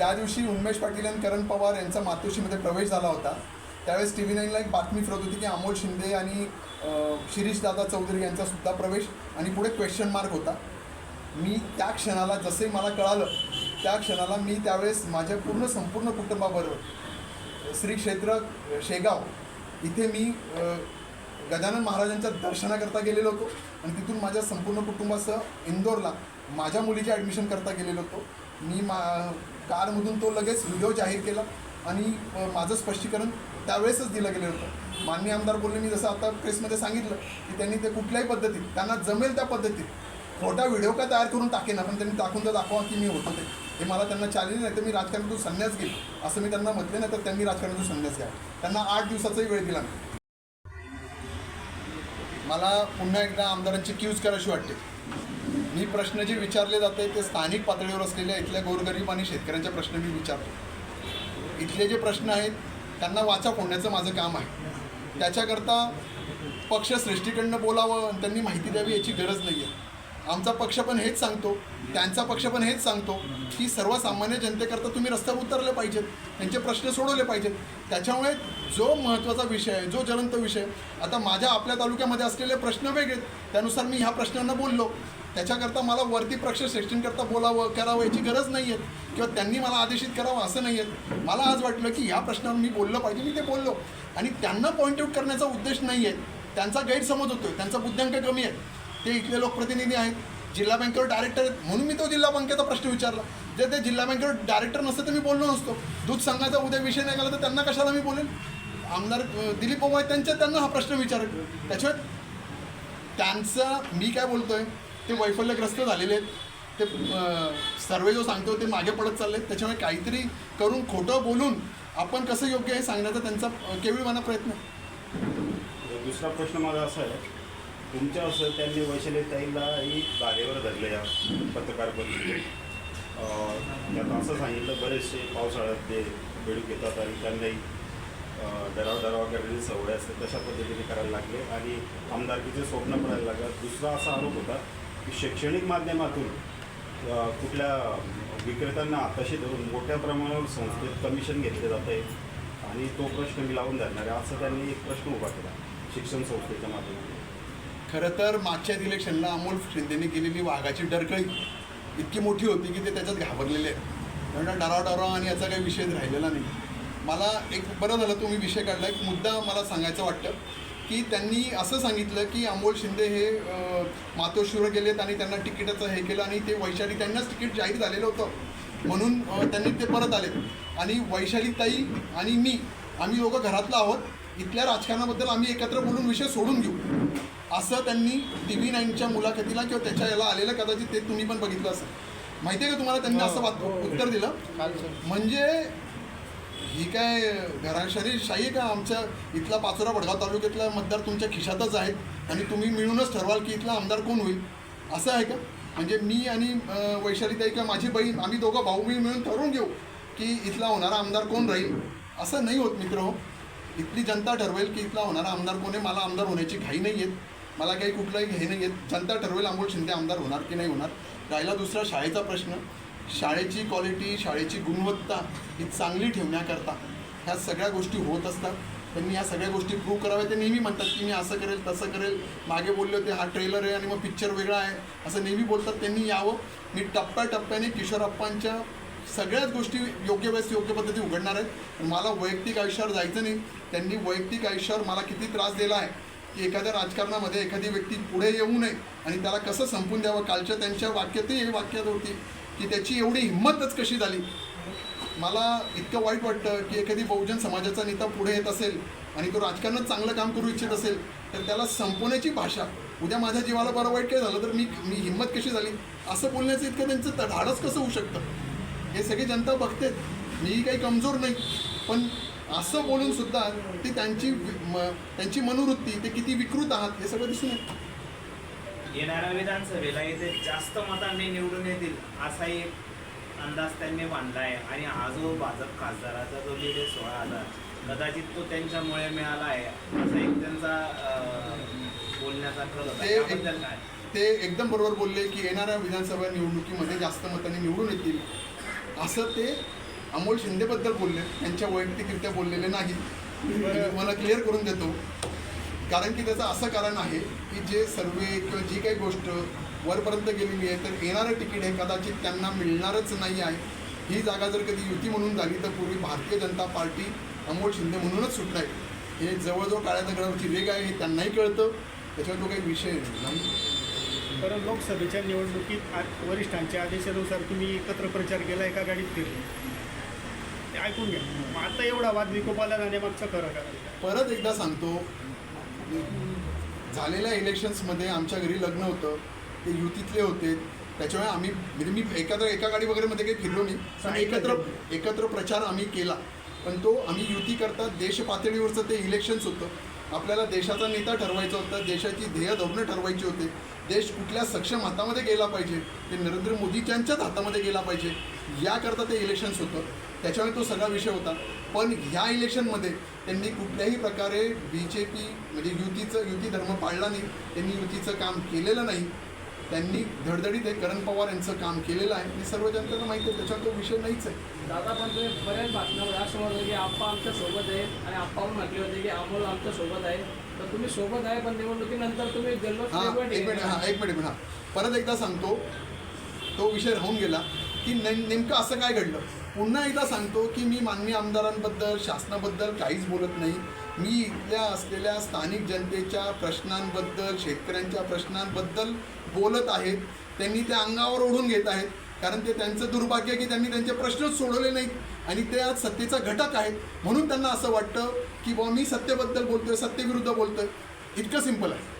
ज्या दिवशी उन्मेश पाटील आणि करण पवार यांचा मातोश्रीमध्ये प्रवेश झाला होता त्यावेळेस टी व्ही नाईनला एक बातमी फिरत होती की अमोल शिंदे आणि शिरीषदादा शिरीष दादा चौधरी यांचा सुद्धा प्रवेश आणि पुढे क्वेश्चन मार्क होता. मी त्या क्षणाला जसे मला कळालं त्या क्षणाला मी त्यावेळेस माझ्या पूर्ण संपूर्ण कुटुंबाबरोबर श्री क्षेत्र शेगाव इथे मी गजानन महाराजांच्या दर्शनाकरता गेलेलो होतो. आणि तिथून माझ्या संपूर्ण कुटुंबासह इंदोरला माझ्या मुलीचे ॲडमिशन करता गेलेलो होतो. मी मा कारमधून तो लगेच व्हिडिओ जाहीर केला आणि माझं स्पष्टीकरण त्यावेळेसच दिलं गेलं होतं. माननीय आमदार बोलले मी जसं आता प्रेसमध्ये सांगितलं की त्यांनी ते कुठल्याही पद्धतीत त्यांना जमेल त्या पद्धतीत खोटा व्हिडिओ का तयार करून टाकेन पण त्यांनी टाकून तर दाखवा की मी होतो ते. हे मला त्यांना चॅलेंज नाही तर मी राजकारणातून संन्यास घेईल असं मी त्यांना म्हटले नाही तर त्यांनी राजकारणातून संन्यास घ्या त्यांना आठ दिवसाचाही वेळ दिला नाही. मला पुन्हा एकदा आमदारांची क्यूज करायची वाटते. मी प्रश्न जे विचारले जाते ते स्थानिक पातळीवर असलेल्या इथल्या गोरगरीब आणि शेतकऱ्यांचे प्रश्न मी विचारतो. इथले जे प्रश्न आहेत त्यांना वाचा फोडण्याचं माझं काम आहे. त्याच्याकरता पक्ष सृष्टीकडनं बोलावं आणि त्यांनी माहिती द्यावी याची गरज नाही आहे आमचा पक्ष पण हेच सांगतो त्यांचा पक्ष पण हेच सांगतो की सर्वसामान्य जनतेकरता तुम्ही रस्त्यावर उतरले पाहिजेत त्यांचे प्रश्न सोडवले पाहिजेत. त्याच्यामुळे जो महत्त्वाचा विषय आहे जो ज्वलंत विषय आता माझ्या आपल्या तालुक्यामध्ये असलेले प्रश्न वेगळे आहेत. त्यानुसार मी ह्या प्रश्नांना बोललो. त्याच्याकरता मला वरती प्रक्ष सेक्शनकरता बोलावं करावं याची गरज नाही आहे किंवा त्यांनी मला आदेशित करावं असं नाही आहे मला आज वाटलं की ह्या प्रश्नावर मी बोललं पाहिजे मी ते बोललो. आणि त्यांना पॉईंट आऊट करण्याचा उद्देश नाही आहे त्यांचा गैरसमज होतो आहे त्यांचा बुद्ध्यांक कमी आहे. ते इथले लोकप्रतिनिधी आहेत. जिल्हा बँकेवर डायरेक्टर आहेत. म्हणून मी तो जिल्हा बँकेचा प्रश्न विचारला. जर ते जिल्हा बँकेवर डायरेक्टर नसतं तर मी बोललो नसतो. दूध संघाचा उद्या विषय नाही गेला तर त्यांना कशाला मी बोलेन? आमदार दिलीप पवार त्यांच्या त्यांना हा प्रश्न विचारेल. त्याच्यात त्यांचं मी काय बोलतो आहे ते वैफल्यग्रस्त झालेले आहेत. ते सर्वे जो सांगतो ते मागे पडत चालले आहेत त्याच्यामुळे काहीतरी करून खोटं बोलून आपण कसं योग्य आहे सांगण्याचा त्यांचा अं, केवळीवाना प्रयत्न. दुसरा प्रश्न माझा असा आहे. तुमच्या असं त्यांनी वैशाली ताईलाही जागेवर धरले या पत्रकार परिषदेत. त्यात असं सांगितलं बरेचसे पावसाळ्यात ते बेडूक येतात आणि त्यांनाही डराव डराव करण्याची सवय असते. तशा पद्धतीने करायला लागले. आणि आमदारकीचे स्वप्न पडायला लागलं. दुसरा असा आरोप होता की शैक्षणिक माध्यमातून कुठल्या विक्रेत्यांना आताशी धरून मोठ्या प्रमाणावर संस्थेत कमिशन घेतले जात? आहे आणि तो प्रश्न मी लावून धरणार आहे. असं त्यांनी एक प्रश्न उभा केला शिक्षण संस्थेच्या माध्यमातून. खरं तर मागच्या इलेक्शनला अमोल शिंदेने केलेली वाघाची डरकळी इतकी मोठी होती की ते त्याच्यात घाबरलेले आहेत. कारण डराव डराव आणि याचा काही विषय राहिलेला नाही. मला एक बरं झालं तुम्ही विषय काढला एक मुद्दा मला सांगायचं वाटतं. की त्यांनी असं सांगितलं की अमोल शिंदे हे मातोश्रीवर गेलेत आणि त्यांना तिकिटाचं हे केलं आणि ते वैशाली त्यांनाच तिकीट जाहीर झालेलं होतं. म्हणून त्यांनी ते परत आले आणि वैशाली ताई आणि मी आम्ही दोघं घरातलं आहोत. इथल्या राजकारणाबद्दल आम्ही एकत्र बोलून विषय सोडून घेऊ. असं त्यांनी टी व्ही नाईनच्या मुलाखतीला किंवा त्याच्या याला आलेलं कदाचित ते तुम्ही पण बघितलं असेल. माहिती आहे का तुम्हाला त्यांनी असं वाट- उत्तर दिलं? म्हणजे ही काय घराशारी शाही आहे का? आमच्या इथला पाचोरा वडगाव तालुक्यातला मतदार तुमच्या खिशातच आहेत आणि तुम्ही मिळूनच ठरवाल की इथला आमदार कोण होईल? असं आहे का? म्हणजे मी आणि वैशालीताई किंवा माझी बहीण आम्ही दोघं भाऊ बहीण मिळून ठरवून घेऊ की इथला होणारा आमदार कोण राहील? असं नाही होत मित्र हो. इथली जनता ठरवेल की इथला होणारा आमदार कोण आहे? मला आमदार होण्याची घाई नाही आहेत मला काही कुठलाही हे नाही आहेत जनता ठरवेल अमोल शिंदे आमदार होणार की नाही होणार? राहिला दुसरा शाळेचा प्रश्न. शाळेची क्वालिटी शाळेची गुणवत्ता ही चांगली ठेवण्याकरता ह्या सगळ्या गोष्टी होत असतात. त्यांनी या सगळ्या गोष्टी प्रूव्ह कराव्या ते नेहमी म्हणतात की मी असं करेल तसं करेल. मागे बोलले होते हा ट्रेलर आहे आणि मग पिक्चर वेगळा आहे. असं नेहमी बोलतात. त्यांनी यावं. मी टप्प्याटप्प्याने किशोरप्पांच्या सगळ्याच गोष्टी योग्य वेळेस योग्य पद्धती उघडणार आहेत. पण मला वैयक्तिक आयुष्यावर जायचं नाही. त्यांनी वैयक्तिक आयुष्यावर मला किती त्रास दिला आहे की एखाद्या राजकारणामध्ये एखादी व्यक्ती पुढे येऊ नये आणि त्याला कसं संपून द्यावं? कालच्या त्यांच्या वाक्यातही हे वाक्यात होती. की त्याची एवढी हिंमतच कशी झाली? मला इतकं वाईट वाटतं की एखादी बहुजन समाजाचा नेता पुढे येत असेल आणि तो राजकारणात चांगलं काम करू इच्छित असेल तर त्याला संपवण्याची भाषा. उद्या माझ्या जीवाला बरं वाईट काय झालं तर मी मी हिंमत कशी झाली? असं बोलण्याचं इतकं त्यांचं त- धाडस कसं होऊ शकतं? हे सगळी जनता बघते मी काही कमजोर नाही. पण असं बोलून सुद्धा ती त्यांची वि- म- त्यांची मनोवृत्ती ते किती विकृत आहात हे सगळं दिसून येतं. येणाऱ्या विधानसभेला येथे जास्त मतांनी निवडून येतील असा एक अंदाज त्यांनी बांधला आहे. आणि हा जो भाजप खासदाराचा जो आहे सोळा हजार कदाचित तो त्यांच्यामुळे मिळाला आहे असा एक त्यांचा बोलण्याचा कल होता. ते एक- त्याबद्दल काय? ते एकदम बरोबर बोलले की येणाऱ्या विधानसभा निवडणुकीमध्ये जास्त मतांनी निवडून येतील. असं ते अमोल शिंदेबद्दल बोलले. त्यांच्या वैयक्तिकरित्या बोललेले नाही. मी मला क्लिअर करून देतो. कारण की त्याचं असं कारण आहे की जे सर्वे किंवा जी काही गोष्ट वरपर्यंत गेलेली आहे तर येणारं तिकीट हे कदाचित त्यांना मिळणारच नाही आहे. ही जागा जर कधी युती म्हणून झाली तर पूर्वी भारतीय जनता पार्टी अमोल शिंदे म्हणूनच सुटणार आहे हे जवळजवळ काळ्या दगडावरची रेग आहे हे त्यांनाही कळतं. त्याच्यावर तो काही विषय नाही. बरं लोकसभेच्या निवडणुकीत वरिष्ठांच्या आदेशानुसार तुम्ही एकत्र प्रचार केला एका गाडीत फिरले. ते ऐकून घ्या. आता एवढा वाद विकोपाला जाण्यामागचं खरं कारण? परत एकदा सांगतो झालेल्या इलेक्शन्समध्ये आमच्या घरी लग्न होतं. ते युतीतले होते. त्याच्यामुळे आम्ही म्हणजे मी एकत्र एका गाडी वगैरेमध्ये काही फिरलो नाही. पण एकत्र एकत्र प्रचार आम्ही केला. पण तो आम्ही युती करता देश पातळीवरचं ते इलेक्शन्स होतं. आपल्याला देशाचा नेता ठरवायचा होता देशाची ध्येय धोरणं ठरवायची होते. देश कुठल्या सक्षम हातामध्ये गेला पाहिजे ते नरेंद्र मोदीच्यांच्याच हातामध्ये गेला पाहिजे याकरता ते इलेक्शन्स होतं. त्याच्यामुळे तो सगळा विषय होता. पण ह्या इलेक्शनमध्ये त्यांनी कुठल्याही प्रकारे बी जे पी म्हणजे युतीचं युती धर्म पाळला नाही त्यांनी युतीचं काम केलेलं नाही त्यांनी धडधडीत हे करण पवार यांचं काम केलेलं आहे हे सर्व जनतेला माहिती आहे त्याच्यावर तो विषय नाहीच आहे. दादा पण तुम्ही बऱ्याच बातम्यावर असं म्हणतो की आप्पा आमच्यासोबत आहे आणि आप्पा पण म्हटले होते की अमोल आमच्यासोबत आहे. तर तुम्ही सोबत आहे पण निवडणुकीनंतर तुम्ही जल्लोष हां एक मिनिट. हां एक मिनिट हां. परत एकदा सांगतो तो विषय राहून गेला. की ने नेमकं असं काय घडलं? पुन्हा एकदा सांगतो की मी माननीय आमदारांबद्दल शासनाबद्दल काहीच बोलत नाही. मी इथल्या असलेल्या स्थानिक जनतेच्या प्रश्नांबद्दल शेतकऱ्यांच्या प्रश्नांबद्दल बोलत आहेत. त्यांनी त्या अंगावर ओढून घेत आहेत. कारण ते त्यांचं दुर्भाग्य की त्यांनी त्यांचे प्रश्नच सोडवले नाहीत. आणि ते आज सत्तेचा घटक आहेत. म्हणून त्यांना असं वाटतं की बुवा मी सत्तेबद्दल बोलतोय सत्तेविरुद्ध बोलतोय. इतकं सिंपल आहे.